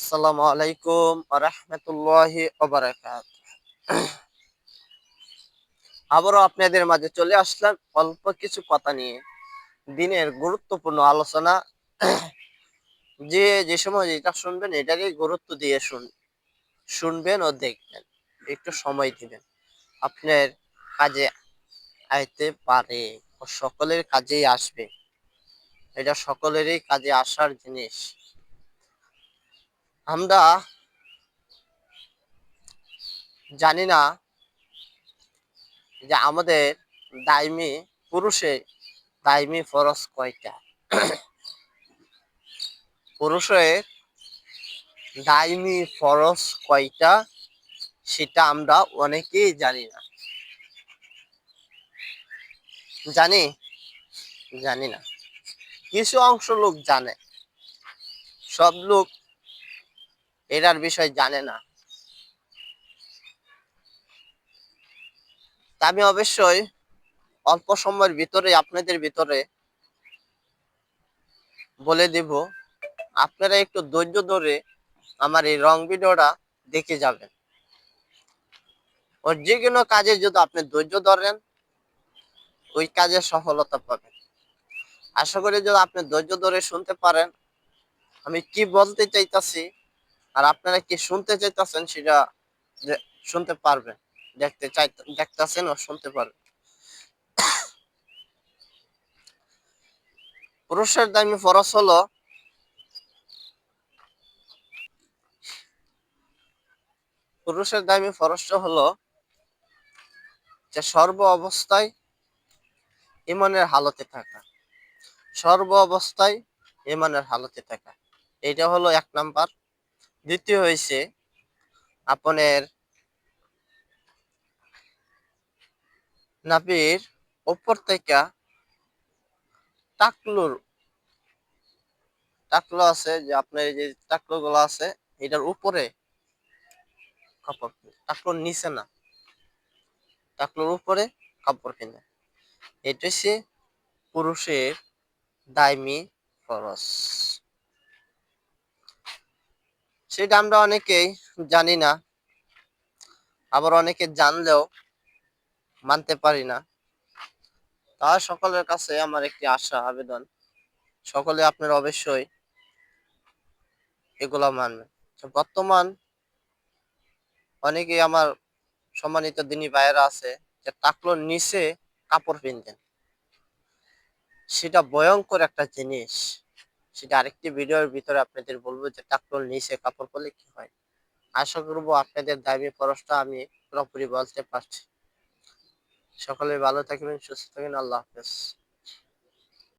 আসসালামু আলাইকুম রহমতুল্লাহি আবারও আপনাদের মাঝে চলে আসলাম অল্প কিছু কথা নিয়ে। দিনের গুরুত্বপূর্ণ আলোচনা। যে যে সময় যেটা শুনবেন এটাকে গুরুত্ব দিয়ে শুন, শুনবেন ও দেখবেন। একটু সময় দিবেন। আপনার কাজে আইতে পারে ও সকলের কাজেই আসবে। এটা সকলেরই কাজে আসার জিনিস। আমরা জানি না যে আমাদের দাইমি পুরুষে দাইমি ফরস কয়টা? পুরুষের দাইমি ফরস কয়টা সেটা আমরা অনেকেই জানি না। জানি? জানি না। কিছু অংশ লোক জানে। সব লোক এটার বিষয় জানে না। আমি অবশ্যই অল্প সময়ের ভিতরে, আপনাদের ভিতরে বলে দেব, আপনারা একটু ধৈর্য ধরে আমার এই রং ভিডিওটা দেখে যাবেন। ওর যে কোনো কাজে যদি আপনি ধৈর্য ধরেন, ওই কাজে সফলতা পাবেন। আশা করি যদি আপনি ধৈর্য ধরে শুনতে পারেন, আমি কি বলতে চাইতাছি আর আপনারা কি শুনতে চাইতেছেন সেটা শুনতে পারবেন, দেখতে চাই দেখতেছেন ও শুনতে পারবেন। পুরুষের দামি ফরস হলো পুরুষের দামি ফরসটা হলো যে সর্ব অবস্থায় ইমানের হালতে থাকা। সর্ব অবস্থায় ইমানের হালতে থাকা। এটা হলো এক নাম্বার। দ্বিতীয় হয়েছে আপনার নাপির উপর থেকে টাকলুর টাকলো আছে যে আপনার যে টাকলো গুলো আছে এটার উপরে কাপড় টাকলোর নিচে না টাকলোর উপরে কাপড় কিনে। এটা হচ্ছে পুরুষের দায়মি ফরস সেটা আমরা অনেকেই জানি না, আবার অনেকে জানলেও মানতে পারি না। তা সকলের কাছে আমার একটি আশা, আবেদন, সকলে আপনার অবশ্যই এগুলা মানবেন। বর্তমান অনেকেই আমার সম্মানিত দিনী ভাইয়েরা আছে, যে টাকলোর নিচে কাপড় পিনতেন। সেটা ভয়ঙ্কর একটা জিনিস। সেটা আরেকটি ভিডিওর ভিতরে আপনাদের বলব যে ট্রাক্টর নিচে কাপড় পরলে কি হয়। আশা করব আপনাদের দাবি পরশটা আমি পুরোপুরি বলতে পারছি। সকলে ভালো থাকবেন, সুস্থ থাকবেন, আল্লাহ হাফেজ।